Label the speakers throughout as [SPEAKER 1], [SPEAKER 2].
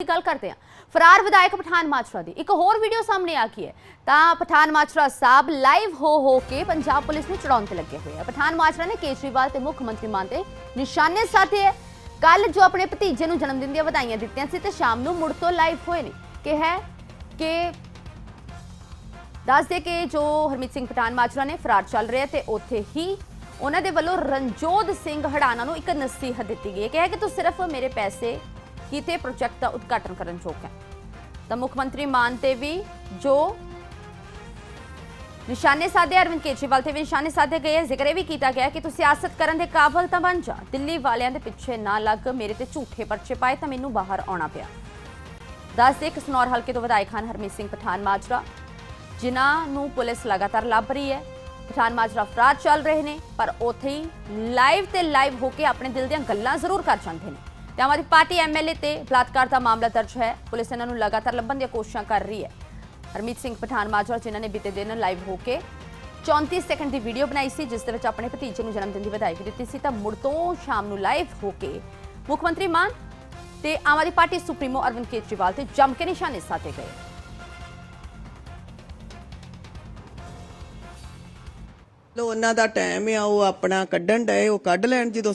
[SPEAKER 1] ਦੀ ਗੱਲ ਕਰਦੇ ਹਾਂ। ਫਰਾਰ ਵਿਧਾਇਕ ਪਠਾਨ ਮਾਜਰਾ ਦੀ। ਇੱਕ ਹੋਰ ਵੀਡੀਓ ਸਾਹਮਣੇ ਆ ਗਈ ਹੈ। ਤਾਂ ਪਠਾਨ ਮਾਜਰਾ ਸਾਹਿਬ ਲਾਈਵ ਹੋ ਹੋ ਕੇ ਪੰਜਾਬ ਪੁਲਿਸ ਨੂੰ ਚੜਾਉਣ ਤੇ ਲੱਗੇ ਹੋਏ ਆ। ਪਠਾਨ ਮਾਜਰਾ ਨੇ ਕੇਜਰੀਵਾਲ ਤੇ ਮੁੱਖ ਮੰਤਰੀ ਮਾਨ ਤੇ ਨਿਸ਼ਾਨੇ ਸਾਧੇ ਹੈ। ਕੱਲ ਜੋ ਆਪਣੇ ਭਤੀਜੇ ਨੂੰ ਜਨਮ ਦਿਨ ਦੀਆਂ ਵਧਾਈਆਂ ਦਿੱਤੀਆਂ ਸੀ ਤੇ ਸ਼ਾਮ ਨੂੰ ਮੁੜ ਤੋਂ ਲਾਈਵ ਹੋਏ ਨੇ। ਕਿ ਹੈ ਕਿ ਦੱਸਦੇ ਕਿ ਜੋ ਹਰਮੀਤ ਸਿੰਘ ਪਠਾਨ ਮਾਜਰਾ ਨੇ ਫਰਾਰ ਚੱਲ ਰਿਹਾ ਤੇ ਉੱਥੇ ਹੀ ਉਹਨਾਂ ਦੇ ਵੱਲੋਂ ਰਣਜੋਤ ਸਿੰਘ ਹੜਾਣਾ ਨੂੰ ਇੱਕ ਨਸੀਹਤ ਦਿੱਤੀ ਗਈ ਹੈ। ਕਿ ਹੈ ਕਿ ਤੂੰ ਸਿਰਫ ਮੇਰੇ ਪੈਸੇ ਕੀਤੇ ਪ੍ਰੋਜੈਕਟ ਦਾ ਉਦਘਾਟਨ ਕਰਨ ਯੋਗ ਹੈ। ਤਾਂ ਮੁੱਖ ਮੰਤਰੀ ਮਾਨ ਤੇ ਵੀ ਜੋ ਨਿਸ਼ਾਨੇ ਸਾਧੇ ਅਰਵਿੰਦ ਕੇਜਰੀਵਾਲ ਤੇ ਵੀ ਨਿਸ਼ਾਨੇ ਸਾਧੇ ਗਏ ਹੈ। ਜ਼ਿਕਰ ਇਹ ਵੀ ਕੀਤਾ ਗਿਆ ਕਿ ਤੂੰ ਸਿਆਸਤ ਕਰਨ ਦੇ ਕਾਬਲ ਤਾਂ ਬਣ ਜਾ। ਦਿੱਲੀ ਵਾਲਿਆਂ ਦੇ ਪਿੱਛੇ ਨਾ ਲੱਗ, ਮੇਰੇ ਤੇ ਝੂਠੇ ਪਰਚੇ ਪਾਏ ਤਾਂ ਮੈਨੂੰ ਬਾਹਰ ਆਉਣਾ ਪਿਆ। ਦੱਸਦੇ ਕਿ ਸਨੌਰ ਹਲਕੇ ਤੋਂ ਵਿਧਾਇਕ ਹਨ ਹਰਮੀਤ ਸਿੰਘ ਪਠਾਨ ਮਾਜਰਾ, ਜਿਨ੍ਹਾਂ ਨੂੰ ਪੁਲਿਸ ਲਗਾਤਾਰ ਲੱਭ ਰਹੀ ਹੈ। ਪਠਾਨ ਮਾਜਰਾ ਫਰਾਰ ਚੱਲ ਰਹੇ ਨੇ, ਪਰ ਉੱਥੇ ਹੀ ਲਾਈਵ ਤੇ ਲਾਈਵ ਹੋ ਕੇ ਆਪਣੇ ਦਿਲ ਦੀਆਂ ਗੱਲਾਂ ਜ਼ਰੂਰ ਕਰ ਜਾਂਦੇ ਨੇ। ਤੇ ਆਮ ਆਦਮੀ ਪਾਰਟੀ ਐਮਐਲਏ ਤੇ ਬਲਾਤਕਾਰ ਦਾ ਮਾਮਲਾ ਦਰਜ ਹੈ। ਪੁਲਿਸ ਇਹਨਾਂ ਨੂੰ ਲਗਾਤਾਰ ਲੱਭਣ ਦੀਆਂ ਕੋਸ਼ਿਸ਼ਾਂ ਕਰ ਰਹੀ ਹੈ। ਹਰਮੀਤ ਸਿੰਘ ਪਠਾਨ ਮਾਜਰਾ ਜਿਨ੍ਹਾਂ ਨੇ ਬੀਤੇ ਦਿਨ ਲਾਈਵ ਹੋ ਕੇ 34 ਸੈਕਿੰਡ ਦੀ ਵੀਡੀਓ ਬਣਾਈ ਸੀ, ਜਿਸ ਦੇ ਵਿੱਚ ਆਪਣੇ ਭਤੀਜੇ ਨੂੰ ਜਨਮ ਦਿਨ ਦੀ ਵਧਾਈ ਵੀ ਦਿੱਤੀ ਸੀ, ਤਾਂ ਮੁੜ ਤੋਂ ਸ਼ਾਮ ਨੂੰ ਲਾਈਵ ਹੋ ਕੇ ਮੁੱਖ ਮੰਤਰੀ ਮਾਨ ਤੇ ਆਮ ਆਦਮੀ ਪਾਰਟੀ ਸੁਪਰੀਮੋ ਅਰਵਿੰਦ ਕੇਜਰੀਵਾਲ ਤੇ ਜੰਮ ਕੇ ਨਿਸ਼ਾਨੇ ਸਾਧੇ ਗਏ।
[SPEAKER 2] ਲੋ, ਉਹਨਾਂ ਦਾ ਟਾਈਮ ਆ, ਉਹ ਆਪਣਾ ਕੱਢਣ ਡਏ, ਉਹ ਕੱਢ ਲੈਣ ਜਦੋਂ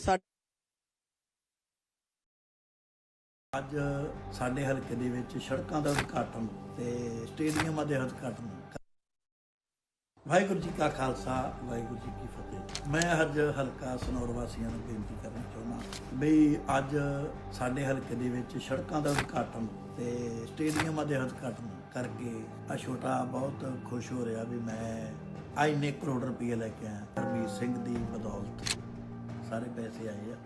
[SPEAKER 3] ਅੱਜ ਸਾਡੇ ਹਲਕੇ ਦੇ ਵਿੱਚ ਸੜਕਾਂ ਦਾ ਉਦਘਾਟਨ ਤੇ ਸਟੇਡੀਅਮਾਂ ਦੇ ਉਦਘਾਟਨ। ਵਾਹਿਗੁਰੂ ਜੀ ਕਾ ਖਾਲਸਾ, ਵਾਹਿਗੁਰੂ ਜੀ ਕੀ ਫਤਿਹ। ਮੈਂ ਅੱਜ ਹਲਕਾ ਸਨੌਰ ਵਾਸੀਆਂ ਨੂੰ ਬੇਨਤੀ ਕਰਨਾ ਚਾਹੁੰਦਾ ਬਈ ਅੱਜ ਸਾਡੇ ਹਲਕੇ ਦੇ ਵਿੱਚ ਸੜਕਾਂ ਦਾ ਉਦਘਾਟਨ ਤੇ ਸਟੇਡੀਅਮਾਂ ਦੇ ਉਦਘਾਟਨ ਕਰਕੇ ਆ ਛੋਟਾ ਬਹੁਤ ਖੁਸ਼ ਹੋ ਰਿਹਾ ਵੀ ਮੈਂ ਆ ਇੰਨੇ ਕਰੋੜ ਰੁਪਏ ਲੈ ਕੇ ਆਇਆ। ਹਰਮੀਤ ਸਿੰਘ ਦੀ ਬਦੌਲਤ ਸਾਰੇ ਪੈਸੇ ਆਏ ਆ।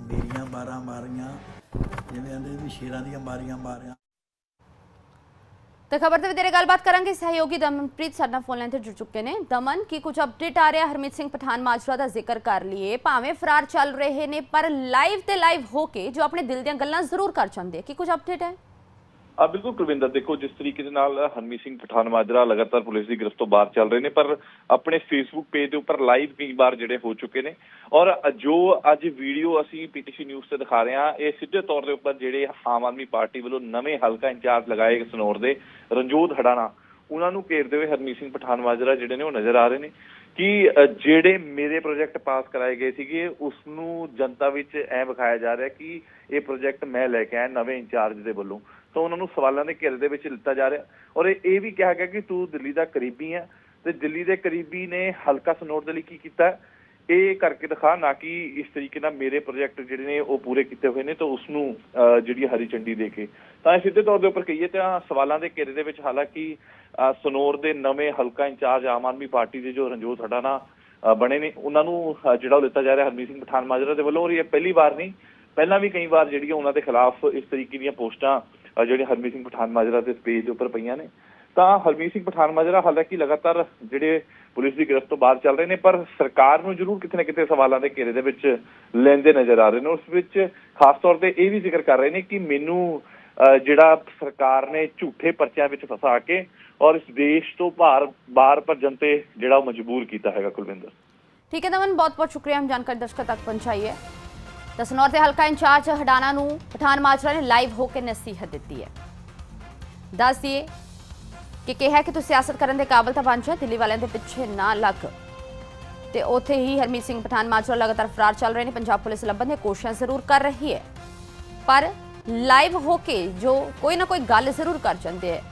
[SPEAKER 3] ਮੇਰੀਆਂ 12 ਮਾਰੀਆਂ, ਜਿਵੇਂ ਆਂਦੇ ਵੀ ਸ਼ੇਰਾਂ ਦੀਆਂ ਮਾਰੀਆਂ ਮਾਰਿਆ।
[SPEAKER 1] ਤਾਂ ਖਬਰ ਤੇ ਵੀ ਤੇਰੇ ਗੱਲਬਾਤ ਕਰਾਂਗੇ। ਸਹਿਯੋਗੀ ਦਮਨਪ੍ਰੀਤ ਸਾਡੇ ਨਾਲ ਫੋਨ ਲਾਈਨ ਤੇ ਜੁੜ ਚੁੱਕੇ ਨੇ। ਦਮਨ, ਕੀ ਕੁਝ ਅਪਡੇਟ ਆ ਰਿਹਾ? ਹਰਮੀਤ ਸਿੰਘ ਪਠਾਨ ਮਾਜਰਾ ਦਾ ਜ਼ਿਕਰ ਕਰ ਲਈਏ। ਭਾਵੇਂ ਫਰਾਰ ਚੱਲ ਰਹੇ ਨੇ, ਪਰ ਲਾਈਵ ਤੇ ਲਾਈਵ ਹੋ ਕੇ ਜੋ ਆਪਣੇ ਦਿਲ ਦੀਆਂ ਗੱਲਾਂ ਜ਼ਰੂਰ ਕਰ ਜਾਂਦੇ ਕੀ ਕੁਝ ਅਪਡੇਟ ਹੈ?
[SPEAKER 4] ਆ ਬਿਲਕੁਲ ਕੁਲਵਿੰਦਰ, ਦੇਖੋ ਜਿਸ ਤਰੀਕੇ ਦੇ ਨਾਲ ਹਰਮੀਤ ਸਿੰਘ ਪਠਾਨ ਮਾਜਰਾ ਲਗਾਤਾਰ ਪੁਲਿਸ ਦੀ ਗ੍ਰਿਫਤ ਤੋਂ ਬਾਹਰ ਚੱਲ ਰਹੇ ਨੇ, ਪਰ ਆਪਣੇ ਫੇਸਬੁੱਕ ਪੇਜ ਦੇ ਉੱਪਰ ਲਾਈਵ ਕਈ ਵਾਰ ਜਿਹੜੇ ਹੋ ਚੁੱਕੇ ਨੇ। ਔਰ ਜੋ ਅੱਜ ਵੀਡੀਓ ਅਸੀਂ ਪੀਟੀਸੀ ਨਿਊਜ਼ ਤੇ ਦਿਖਾ ਰਹੇ ਹਾਂ, ਇਹ ਸਿੱਧੇ ਤੌਰ ਦੇ ਉੱਪਰ ਜਿਹੜੇ ਆਮ ਆਦਮੀ ਪਾਰਟੀ ਵੱਲੋਂ ਨਵੇਂ ਹਲਕਾ ਇੰਚਾਰਜ ਲਗਾਏ ਸਨੌਰ ਦੇ ਰਣਜੋਤ ਹੜਾਣਾ, ਉਹਨਾਂ ਨੂੰ ਘੇਰਦੇ ਹੋਏ ਹਰਮੀਤ ਸਿੰਘ ਪਠਾਨ ਮਾਜਰਾ ਜਿਹੜੇ ਨੇ ਉਹ ਨਜ਼ਰ ਆ ਰਹੇ ਨੇ ਕਿ ਜਿਹੜੇ ਮੇਰੇ ਪ੍ਰੋਜੈਕਟ ਪਾਸ ਕਰਾਏ ਗਏ ਸੀਗੇ ਉਸ ਨੂੰ ਜਨਤਾ ਵਿੱਚ ਐ ਵਿਖਾਇਆ ਜਾ ਰਿਹਾ ਕਿ ਇਹ ਪ੍ਰੋਜੈਕਟ ਮੈਂ ਲੈ ਕੇ ਆਇਆ ਨਵੇਂ ਇੰਚਾਰਜ ਦੇ ਵੱਲੋਂ। ਤਾਂ ਉਹਨਾਂ ਨੂੰ ਸਵਾਲਾਂ ਦੇ ਘੇਰੇ ਦੇ ਵਿੱਚ ਲਿੱਤਾ ਜਾ ਰਿਹਾ। ਔਰ ਇਹ ਵੀ ਕਿਹਾ ਗਿਆ ਕਿ ਤੂੰ ਦਿੱਲੀ ਦਾ ਕਰੀਬੀ ਹੈ ਤੇ ਦਿੱਲੀ ਦੇ ਕਰੀਬੀ ਨੇ ਹਲਕਾ ਸਨੋਰ ਦੇ ਲਈ ਕੀ ਕੀਤਾ? ਇਹ ਕਰਕੇ ਦਿਖਾ ਨਾ ਕਿ ਇਸ ਤਰੀਕੇ ਨਾਲ ਮੇਰੇ ਪ੍ਰੋਜੈਕਟ ਜਿਹੜੇ ਨੇ ਉਹ ਪੂਰੇ ਕੀਤੇ ਹੋਏ ਨੇ ਤਾਂ ਉਸ ਨੂੰ ਅ, ਜਿਹੜੀ ਹਰੀ ਝੰਡੀ ਦੇ ਕੇ। ਤਾਂ ਇਹ ਸਿੱਧੇ ਤੌਰ ਦੇ ਉੱਪਰ ਕਹੀਏ ਤਾਂ ਸਵਾਲਾਂ ਦੇ ਘੇਰੇ ਦੇ ਵਿੱਚ ਹਾਲਾਂਕਿ ਅ, ਸਨੋਰ ਦੇ ਨਵੇਂ ਹਲਕਾ ਇੰਚਾਰਜ ਆਮ ਆਦਮੀ ਪਾਰਟੀ ਦੇ ਜੋ ਰਣਜੋਤ ਹੜਾਣਾ ਅ, ਬਣੇ ਨੇ ਉਹਨਾਂ ਨੂੰ ਜਿਹੜਾ ਉਹ ਲਿੱਤਾ ਜਾ ਰਿਹਾ ਹਰਮੀਤ ਸਿੰਘ ਪਠਾਨ ਮਾਜਰਾ ਦੇ ਵੱਲੋਂ। ਔਰ ਇਹ ਪਹਿਲੀ ਵਾਰ ਨਹੀਂ ਪਹਿਲਾਂ ਵੀ ਕਈ ਵਾਰ ਜਿਹੜੀਆਂ ਉਹਨਾਂ ਦੇ ਖਿਲਾਫ ਇਸ ਤਰੀਕੇ ਦੀਆਂ ਪੋਸਟਾਂ ਜਿਹੜੇ ਹਰਮੀਤ ਸਿੰਘ ਪਠਾਨ ਮਾਜਰਾ ਦੇ ਪੇਜ ਦੇ ਉੱਪਰ ਪਈਆਂ ਨੇ। ਤਾਂ ਹਰਮੀਤ ਸਿੰਘ ਪਠਾਨ ਮਾਜਰਾ ਹਾਲਾਂਕਿ ਲਗਾਤਾਰ ਜਿਹੜੇ ਪੁਲਿਸ ਦੀ ਗ੍ਰਿਫਤ ਤੋਂ ਬਾਹਰ ਚੱਲ ਰਹੇ ਨੇ ਪਰ ਸਰਕਾਰ ਨੂੰ ਜ਼ਰੂਰ ਕਿਤੇ ਨਾ ਕਿਤੇ ਸਵਾਲਾਂ ਦੇ ਘੇਰੇ ਦੇ ਵਿੱਚ ਲੈਂਦੇ ਨਜ਼ਰ ਆ ਰਹੇ ਨੇ। ਉਸ ਵਿੱਚ ਖਾਸ ਤੌਰ ਤੇ ਇਹ ਵੀ ਜ਼ਿਕਰ ਕਰ ਰਹੇ ਨੇ ਕਿ ਮੈਨੂੰ ਅ, ਜਿਹੜਾ ਸਰਕਾਰ ਨੇ ਝੂਠੇ ਪਰਚਿਆਂ ਵਿੱਚ ਫਸਾ ਕੇ ਔਰ ਇਸ ਦੇਸ਼ ਤੋਂ ਬਾਹਰ ਬਾਹਰ ਭੱਜਣ ਤੇ ਜਿਹੜਾ ਉਹ ਮਜਬੂਰ ਕੀਤਾ ਹੈਗਾ ਕੁਲਵਿੰਦਰ।
[SPEAKER 1] ਠੀਕ ਹੈ ਦਮਨ ਬਹੁਤ ਬਹੁਤ ਸ਼ੁਕਰੀਆ। ਹਮ ਜਾਣਕਾਰੀ ਦਰਸ਼ਕਾਂ ਤੱਕ ਪਹੁੰਚਾਈ ਹੈ। ਤਾਂ ਸਨੌਰ ਦੇ ਹਲਕਾ ਇੰਚਾਰਜ ਹਡਾਣਾ ਨੂੰ ਪਠਾਨ ਮਾਜਰਾ ਨੇ ਲਾਈਵ ਹੋ ਕੇ ਨਸੀਹਤ ਦਿੱਤੀ ਹੈ। ਦੱਸ ਦਈਏ ਕਿ ਕਿਹਾ ਕਿ ਤੂੰ ਸਿਆਸਤ ਕਰਨ ਦੇ ਕਾਬਲ ਤਾਂ ਬਣ ਜਾ ਦਿੱਲੀ ਵਾਲਿਆਂ ਦੇ ਪਿੱਛੇ ਨਾ ਲੱਗ। ਤੇ ਉੱਥੇ ਹੀ ਹਰਮੀਤ ਸਿੰਘ ਪਠਾਨ ਮਾਜਰਾ ਲਗਾਤਾਰ ਫਰਾਰ ਚੱਲ ਰਹੇ ਨੇ, ਪੰਜਾਬ ਪੁਲਿਸ ਲੱਭਣ ਦੀਆਂ ਕੋਸ਼ਿਸ਼ਾਂ ਜ਼ਰੂਰ ਕਰ ਰਹੀ ਹੈ। ਪਰ ਲਾਈਵ ਹੋ ਕੇ ਜੋ ਕੋਈ ਨਾ ਕੋਈ ਗੱਲ ਜ਼ਰੂਰ ਕਰ ਜਾਂਦੇ ਹੈ।